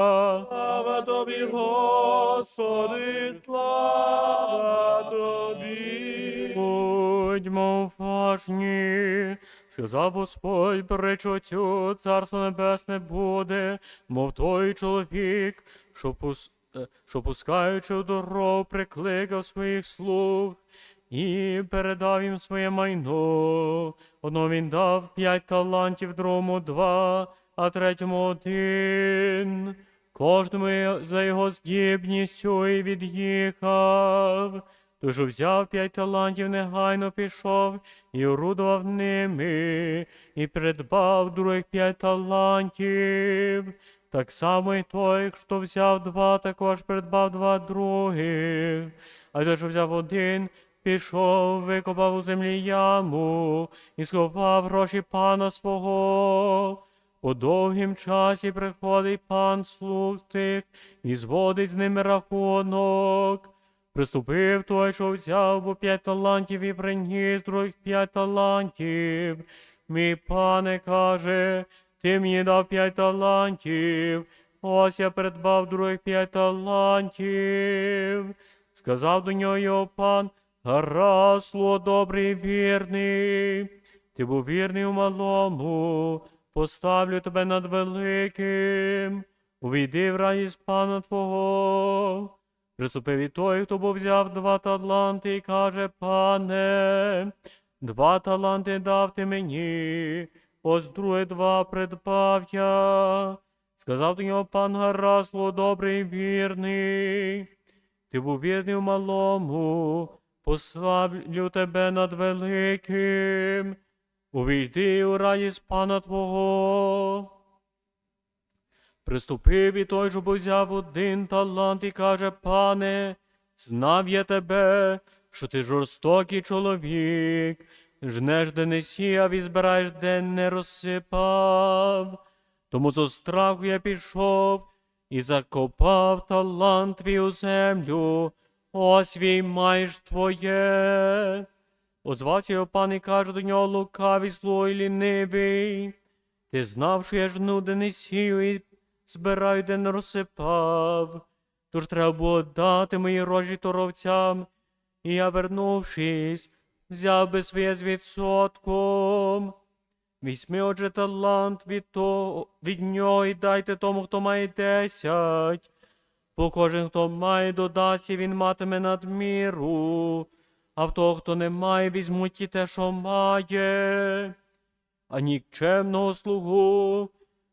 Слава тобі, Господи, слава тобі. Будьмо уважні, сказав Господь, оцю царство небесне буде, мов той чоловік, що, пус... е, що пускаючи в дорогу, прикликав своїх слуг і передав їм своє майно. Одному він дав п'ять талантів, другому два, а третьому один. Кожному за його здібністю і від'їхав. Той, взяв п'ять талантів, негайно пішов і орудував ними, і придбав других п'ять талантів. Так само і той, хто взяв два, також придбав два других. А той, що взяв один, пішов, викопав у землі яму і сховав гроші пана свого. По довгім часі приходить пан слуг тих і зводить з ними рахунок. Приступив той, що взяв по п'ять талантів і приніс других п'ять талантів. Мій пане каже, ти мені дав п'ять талантів, ось я придбав других п'ять талантів. Сказав до нього його пан, гаразд, слуго добрий вірний. Ти був вірний у малому, поставлю тебе над великим. Увійди в радість пана твого. Приступив і той, хто був взяв два таланти, і каже, пане, два таланти дав ти мені, ось друге два придбав я. Сказав до нього пан Гарасло, добрий вірний. Ти був вірний у малому, пославлю тебе над великим. Увійди у радість пана твого. Приступив і той, що взяв один талант, і каже, пане, знав я тебе, що ти жорстокий чоловік, жнеш, де не сіяв і збираєш, де не розсипав. Тому зо страху я пішов і закопав талант твій у землю, ось він маєш твоє. Озвався його пан і каже до нього лукавий злой лінивий. Ти знав, що я жну, де не сію і збираю, де не розсипав. Тож треба було дати мої рожі торовцям, і я, вернувшись, взяв би своє з відсотком. Візьми, отже, талант від, того, від нього і дайте тому, хто має десять. Бо кожен, хто має, додасть, він матиме надміру, а в того, хто не має, візьмуть і те, що має. А нікчемного слугу,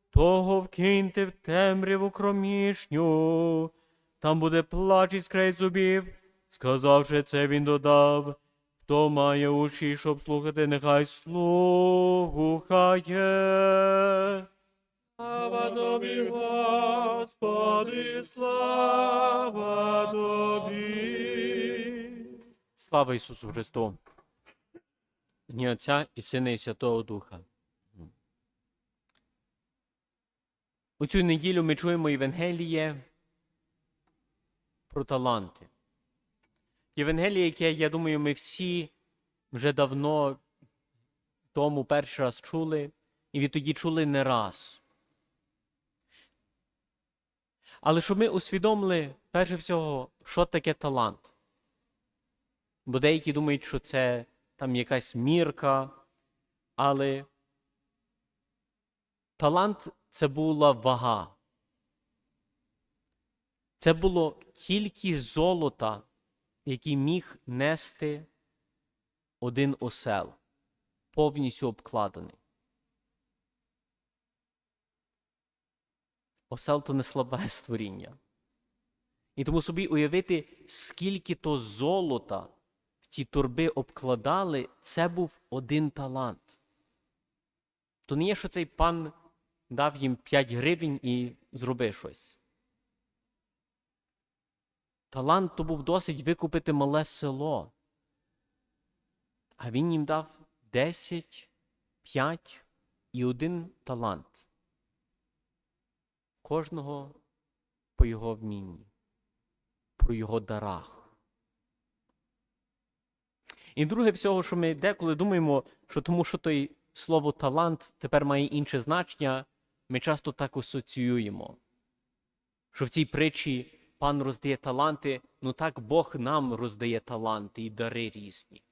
того вкиньте в темряву кромішню, там буде плач і скрейт зубів. Сказавши це, він додав, хто має уші, щоб слухати, нехай слухає. Слава тобі, Господи, слава тобі. Слава Ісусу Христу! Ні Отця і Сина і Святого Духа. У цю неділю ми чуємо Євангеліє про таланти. Євангеліє, яке, я думаю, ми всі вже давно тому перший раз чули, і відтоді чули не раз. Але щоб ми усвідомили, перше всього, що таке талант. Бо деякі думають, що це там якась мірка, але талант це була вага. Це було кількість золота, який міг нести один осел, повністю обкладений. Осел то не слабе створіння. І тому собі уявити, скільки то золота ті торби обкладали, це був один талант. То не є, що цей пан дав їм 5 гривень і зробив щось. Талант то був досить викупити мале село. А він їм дав 10, 5 і один талант. Кожного по його вмінні, про його дарах. І друге всього, що ми деколи думаємо, що тому що той слово талант тепер має інше значення, ми часто так асоціюємо. що в цій притчі пан роздає таланти, ну так Бог нам роздає таланти і дари різні.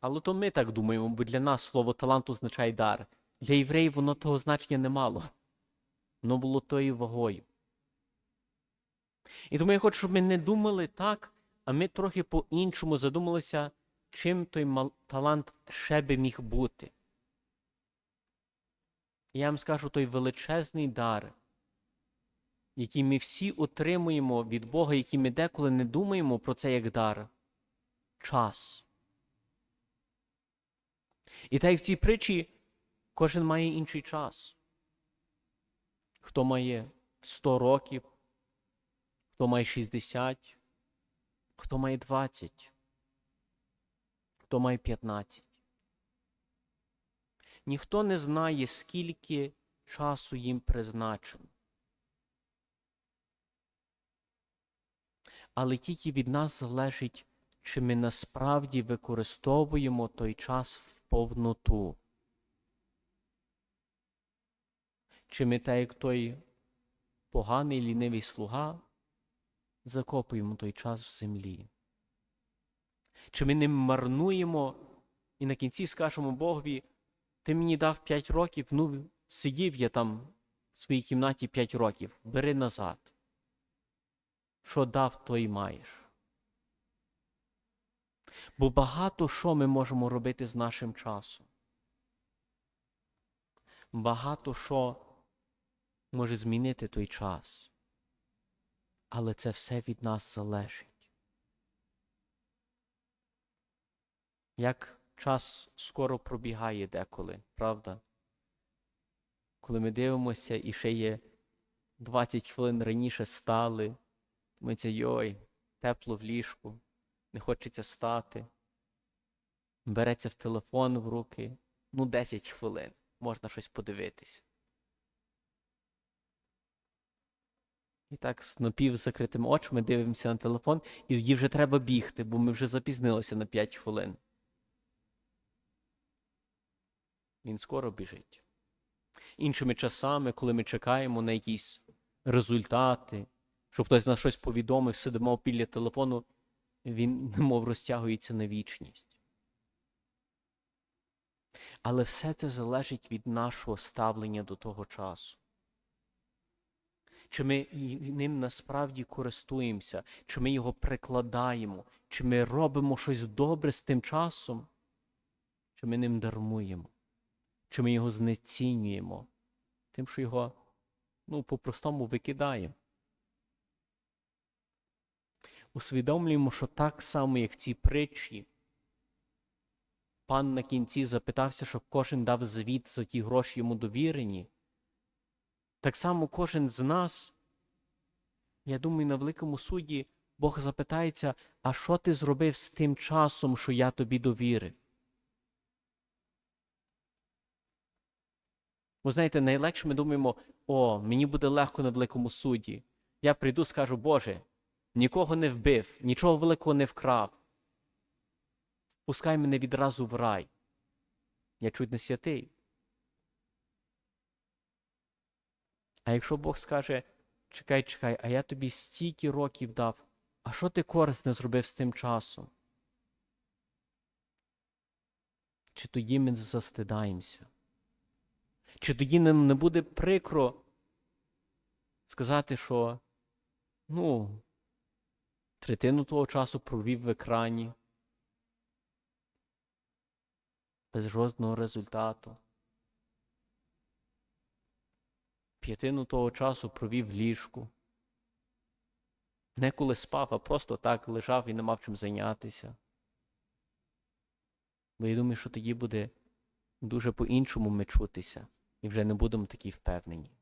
Але то ми так думаємо, бо для нас слово талант означає дар. Для євреїв воно того значення не мало. Воно було тою вагою. І тому я хочу, щоб ми не думали так, а ми трохи по-іншому задумалися, чим той талант ще би міг бути. Я вам скажу той величезний дар, який ми всі отримуємо від Бога, який ми деколи не думаємо про це як дар час. І так як в цій притчі кожен має інший час. Хто має 100 років, хто має 60, хто має 20, хто має 15. Ніхто не знає, скільки часу їм призначено. Але тільки від нас залежить, чи ми насправді використовуємо той час в повноту. Чи ми, так як той поганий лінивий слуга, закопуємо той час в землі? Чи ми не марнуємо і на кінці скажемо Богові, ти мені дав 5 років, ну сидів я там в своїй кімнаті 5 років, бери назад. Що дав, то й маєш. Бо багато що ми можемо робити з нашим часом. Багато що може змінити той час. Але це все від нас залежить. Як час скоро пробігає деколи, правда? Коли ми дивимося і ще є 20 хвилин раніше стали, ми це йой, тепло в ліжку, не хочеться стати. Береться в телефон в руки, ну 10 хвилин, можна щось подивитись. І так з напівзакритими очима дивимося на телефон, і тоді вже треба бігти, бо ми вже запізнилися на 5 хвилин. Він скоро біжить. Іншими часами, коли ми чекаємо на якісь результати, щоб хтось нас щось повідомив, сидимо біля телефону, він немов розтягується на вічність. Але все це залежить від нашого ставлення до того часу. Чи ми ним насправді користуємося, чи ми його прикладаємо, чи ми робимо щось добре з тим часом, чи ми ним дармуємо, чи ми його знецінюємо, тим, що його ну, по-простому викидаємо. Усвідомлюємо, що так само, як в цій притчі, пан на кінці запитався, щоб кожен дав звіт за ті гроші йому довірені. Так само кожен з нас, я думаю, на великому суді Бог запитається, а що ти зробив з тим часом, що я тобі довірив? Бо знаєте, найлегше ми думаємо, о, мені буде легко на великому суді. Я прийду, скажу, Боже, нікого не вбив, нічого великого не вкрав. Пускай мене відразу в рай. Я чуть не святий. А якщо Бог скаже, чекай, чекай, а я тобі стільки років дав, а що ти корисне зробив з тим часом? Чи тоді ми застидаємося? Чи тоді нам не буде прикро сказати, що ну, третину того часу провів в екрані без жодного результату. П'ятину того часу провів в ліжку. Не коли спав, а просто так лежав і не мав чим зайнятися. Бо я думаю, що тоді буде дуже по-іншому ми чутися і вже не будемо такі впевнені.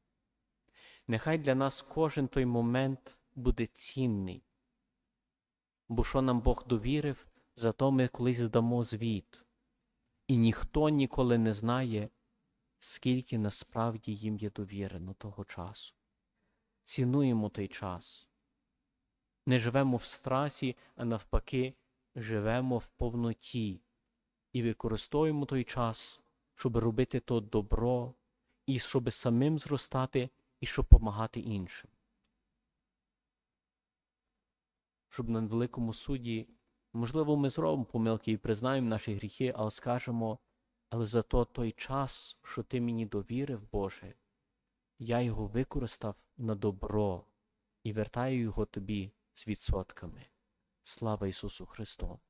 Нехай для нас кожен той момент буде цінний, бо що нам Бог довірив, зато ми колись здамо звіт. І ніхто ніколи не знає, скільки насправді їм є довірено того часу. Цінуємо той час. Не живемо в страсі, а навпаки, живемо в повноті і використовуємо той час, щоб робити то добро, і щоб самим зростати і щоб допомагати іншим. Щоб на великому суді, можливо, ми зробимо помилки і признаємо наші гріхи, але скажемо, але зато той час, що ти мені довірив, Боже, я його використав на добро і вертаю його тобі з відсотками. Слава Ісусу Христу!